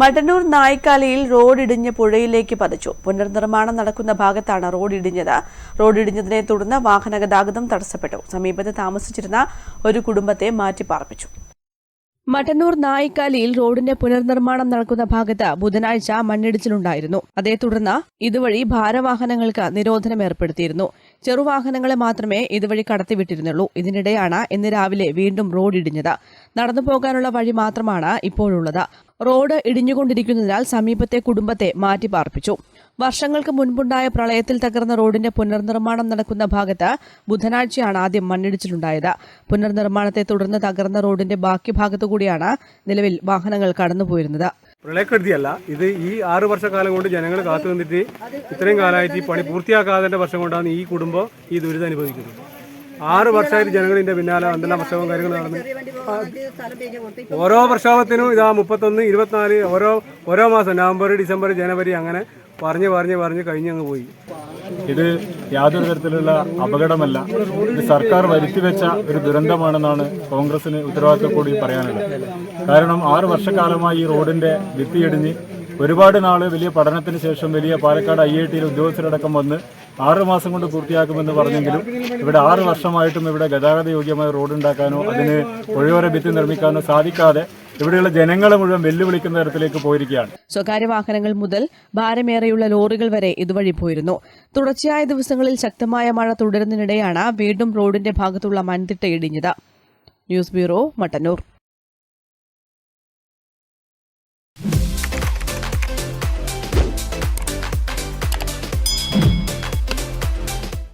മട്ടന്നൂർ നായ്ക്കാലയിൽ റോഡിടിഞ്ഞ് പുഴയിലേക്ക് പതിച്ചു. പുനർനിർമ്മാണം നടക്കുന്ന ഭാഗത്താണ് റോഡിടിഞ്ഞത്. റോഡിടിഞ്ഞതിനെ തുടർന്ന് വാഹന ഗതാഗതം തടസ്സപ്പെട്ടു. സമീപത്ത് താമസിച്ചിരുന്ന ഒരു കുടുംബത്തെ മാറ്റിപ്പാർപ്പിച്ചു. മട്ടന്നൂർ നായിക്കാലിയിൽ റോഡിന്റെ പുനർനിർമ്മാണം നടക്കുന്ന ഭാഗത്ത് ബുധനാഴ്ച മണ്ണിടിച്ചിലുണ്ടായിരുന്നു. അതേ തുടർന്ന് ഇതുവഴി ഭാരവാഹനങ്ങൾക്ക് നിരോധനം ഏർപ്പെടുത്തിയിരുന്നു. ചെറുവാഹനങ്ങളെ മാത്രമേ ഇതുവഴി കടത്തിവിട്ടിരുന്നുള്ളൂ. ഇതിനിടെയാണ് ഇന്ന് രാവിലെ വീണ്ടും റോഡിടിഞ്ഞത്. നടന്നു പോകാനുള്ള വഴി മാത്രമാണ് ഇപ്പോഴുള്ളത്. റോഡ് ഇടിഞ്ഞുകൊണ്ടിരിക്കുന്നതിനാൽ സമീപത്തെ കുടുംബത്തെ മാറ്റിപ്പാർപ്പിച്ചു. വർഷങ്ങൾക്ക് മുൻപുണ്ടായ പ്രളയത്തിൽ തകർന്ന റോഡിന്റെ പുനർനിർമ്മാണം നടക്കുന്ന ഭാഗത്ത് ബുധനാഴ്ചയാണ് ആദ്യം മണ്ണിടിച്ചിലുണ്ടായത്. പുനർനിർമ്മാണത്തെ തുടർന്ന് തകർന്ന റോഡിന്റെ ബാക്കി ഭാഗത്തുകൂടിയാണ് നിലവിൽ വാഹനങ്ങൾ കടന്നുപോയിരുന്നത്. പ്രളയക്കെടുതിയല്ല ഇത് ഈ ആറു വർഷക്കാലം കൊണ്ട് ജനങ്ങൾ കാത്തു നിന്നിട്ട് ഇത്രയും കാലമായിട്ട് ഈ പണി പൂർത്തിയാക്കാതെ വർഷം കൊണ്ടാണ് ഈ കുടുംബം ഈ ദുരിതം അനുഭവിക്കുന്നത്. ആറ് വർഷമായിട്ട് ജനങ്ങളിന്റെ പിന്നാലെ എന്തെല്ലാം പ്രക്ഷോഭം കാര്യങ്ങൾ നടന്നു. ഓരോ പ്രക്ഷോഭത്തിനും ഇതാ മുപ്പത്തൊന്ന് ഇരുപത്തിനാല് ഓരോ ഓരോ മാസം നവംബർ ഡിസംബർ ജനുവരി അങ്ങനെ പറഞ്ഞ് പറഞ്ഞ് പറഞ്ഞ് കഴിഞ്ഞങ്ങ് പോയി. ഇത് യാതൊരു തരത്തിലുള്ള അപകടമല്ല. ഇത് സർക്കാർ വരുത്തിവെച്ച ഒരു ദുരന്തമാണെന്നാണ് കോൺഗ്രസിന് ഉത്തരവാദിത്തത്തോടെ പറയാനുള്ളത്. കാരണം ആറ് വർഷക്കാലമായി ഈ റോഡിന്റെ ഭിത്തിയിടിഞ്ഞ് ഒരുപാട് നാൾ വലിയ പഠനത്തിന് ശേഷം വലിയ പാലക്കാട് ഐ ഐ ടിയിലെ ഉദ്യോഗസ്ഥരടക്കം വന്ന് ആറ് മാസം കൊണ്ട് പൂർത്തിയാക്കുമെന്ന് പറഞ്ഞെങ്കിലും ഇവിടെ ആറ് വർഷമായിട്ടും ഇവിടെ ഗതാഗത യോഗ്യമായ റോഡ് ഉണ്ടാക്കാനോ അതിന് പുഴയോര ഭിത്തി നിർമ്മിക്കാനോ സാധിക്കാതെ ഇവിടെയുള്ള ജനങ്ങളെ മുഴുവൻ വെല്ലുവിളിക്കുന്ന തരത്തിലേക്ക് പോയിരിക്കുകയാണ്. സ്വകാര്യ വാഹനങ്ങൾ മുതൽ ഭാരമേറെയുള്ള ലോറികൾ വരെ ഇതുവഴി പോയിരുന്നു. തുടർച്ചയായ ദിവസങ്ങളിൽ ശക്തമായ മഴ തുടരുന്നതിനിടെയാണ് വീണ്ടും റോഡിന്റെ ഭാഗത്തുള്ള മൺതിട്ട ഇടിഞ്ഞത്. News bureau Mattannur.